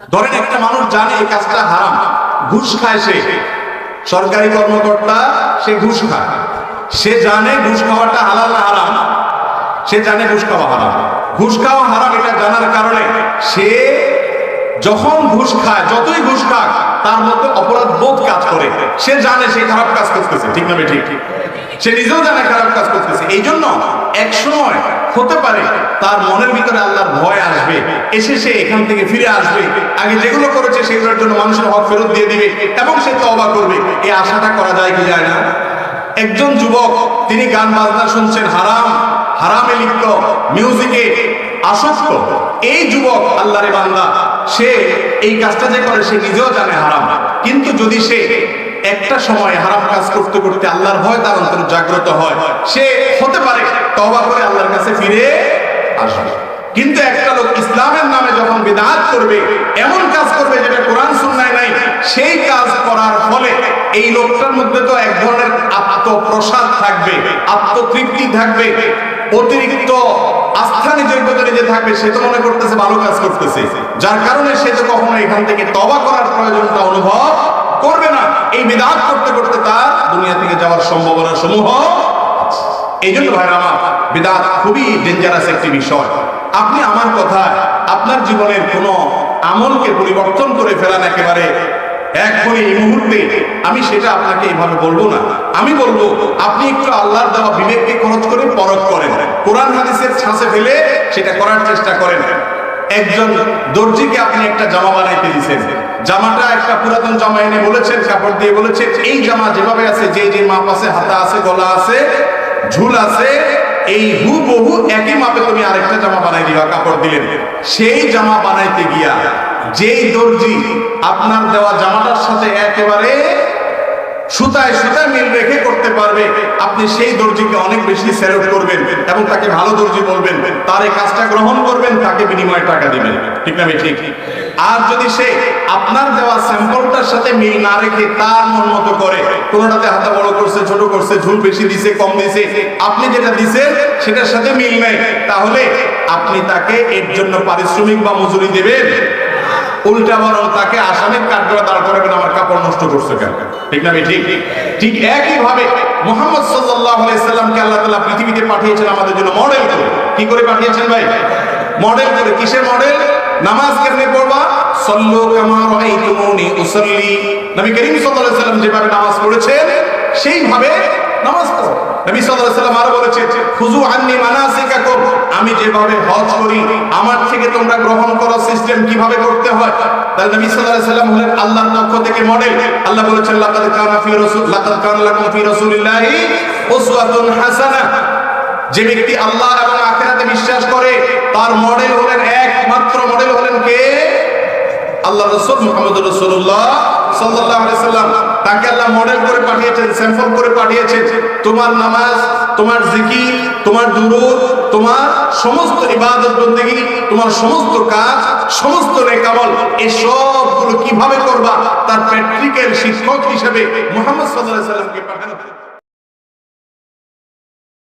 ধরেন একটা মানুষ জানে এই কাজটা হারাম, ঘুষ খায় সে। সরকারি কর্মকর্তা, সে ঘুষ খায়। সে জানে ঘুষ খাওয়াটা হালাল না হারাম। সে জানে ঘুষ খাওয়া হারাম। ঘুষ খাওয়া হারাম এটা জানার কারণে সে যখন ঘুষ খায়, যতই ঘুষ খাক, তার মধ্যে অপরাধ বোধ কাজ করে। সে জানে সে খারাপ কাজ করতেছে, ঠিক না ঠিক সে নিজেও জানে খারাপ কাজ করতেছে। এই জন্য এক সময় হতে পারে তার মনের ভিতরে আল্লাহর ভয় আসবে। এসে সে এখান থেকে ফিরে আসবে। আগে যেগুলো করেছে সেগুলোর জন্য মানুষের হক ফেরত দিয়ে দিবে এবং সে তবা করবে। এই আশাটা করা যায় কি যায় না? একজন যুবক, তিনি গান বাজনা শুনছেন, হারাম, হারামে লিপ্ত, মিউজিকে আসক্ত। এই যুবক আল্লাহরে বান্দা, সে এই কাজটা যে করে, সে নিজেও জানে হারাম। কিন্তু যদি সে একটা সময় হারাম কাজ করতে করতে আল্লাহর ভয় তার অন্তর জাগ্রত হয়, সে হতে পারে তবা করে আল্লাহর কাছে ফিরে আসবে। কিন্তু একটা লোক ইসলামের নামে যখন বিদাত করবে, এমন কাজ করবে যেটা কোরআন সুন্নায় নাই, সেই কাজ করার ফলে এই লোকটার মধ্যে তো এক ধরনের আত্মপ্রসাদ থাকবে, আত্মতৃপ্তি থাকবে, অতিরিক্ত আস্থা নিজের ভেতরে যে থাকবে, সে তো মনে করতেছে ভালো কাজ করতেছে। যার কারণে সে তো কখনো এখান থেকে তবা করার প্রয়োজনটা অনুভব করবে না। এই বিদাত করতে করতে তার দুনিয়া থেকে যাওয়ার সম্ভাবনা সমূহ এই জন্য ভাইরা আমার, বিদাত খুবই ডেঞ্জারাস একটি বিষয়। আপনি আমার কথা, আপনার জীবনের কোন আমলকে পরিবর্তন করে ফেলান একেবারে এখনই এই মুহূর্তে, আমি সেটা আপনাকে এইভাবে বলব না। আমি বলব, আপনি একটু আল্লাহর দেওয়া বিবেককে খরচ করে পরখ করেন। কোরআন হাদিসের ছাঁচে ফেলে সেটা করার চেষ্টা করেন। একজন দর্জিকে আপনি একটা জামা বানাইতে দিয়েছেন জামাটা একটা পুরাতন জামা এনে বলেছেন, কাপড় দিয়ে বলেছেন, এই জামা যেভাবে আছে, যে যে মাপ আছে, হাতা আছে, গলা আছে, ঝুল আছে এই হু বহু একই মাপে তুমি আরেকটা জামা বানাই দিবা, কাপড় দিলেন সেই জামা বানাইতে গিয়া যেই দর্জি আপনার দেওয়া জামাটার সাথে একেবারে সুতায় সুতায় মিল রেখে করতে পারবে, আপনি সেই দর্জিকে অনেক বেশি স্যালুট করবেন এবং তাকে ভালো দর্জি বলবেন। তার এই কাজটা গ্রহণ করবেন, তাকে বিনিময়ে টাকা দিবেন। ঠিক না ঠিক। আর যদি সে আপনার দেওয়া সাথে মিল না রেখে তার মন মতো করে। কোনোটাতে হাতা বড় করছে, ছোট করছে, ঝুল বেশি দিছে, কম দিছে, আপনি যেটা দিছেন সেটার সাথে মিল নেই। তাহলে আপনি তাকে এর জন্য পারিশ্রমিক বা মজুরি দেবেন? উল্টা তাকে আসামির দাঁড় আমার কাপড় নষ্ট করছে কেন? ঠিক না ঠিক ঠিক একই ভাবে মোহাম্মদ সাল্লামকে আল্লাহ তাআলা পৃথিবীতে পাঠিয়েছেন আমাদের জন্য মডেল করে। কি করে পাঠিয়েছেন ভাই? মডেল করে। কিসের মডেল নামাজ কেমনে পড়বা আমি যেভাবে হজ করি, আমার থেকে তোমরা গ্রহণ করো, সিস্টেম কীভাবে করতে হয়? তাহলে নবী আল্লাহর পক্ষ থেকে মডেল আল্লাহ বলেছেন যে ব্যক্তি আল্লাহ এবং আখিরাতে বিশ্বাস করে, তার মডেল হলেন একমাত্র মডেল হলেন কে আল্লাহ সাল্লাম, তাকে আল্লাহ মডেল করে পাঠিয়েছেন স্যাম্পল করে পাঠিয়েছেন তোমার নামাজ, তোমার জিকির, তোমার তোমার সমস্ত ইবাদত বন্দেগী, তোমার সমস্ত কাজ, সমস্ত নেকামল এই সবগুলো কীভাবে করবা তার প্র্যাকটিক্যাল শিক্ষক হিসেবে মুহাম্মদ আলাইহি সাল্লামকে পাঠানো।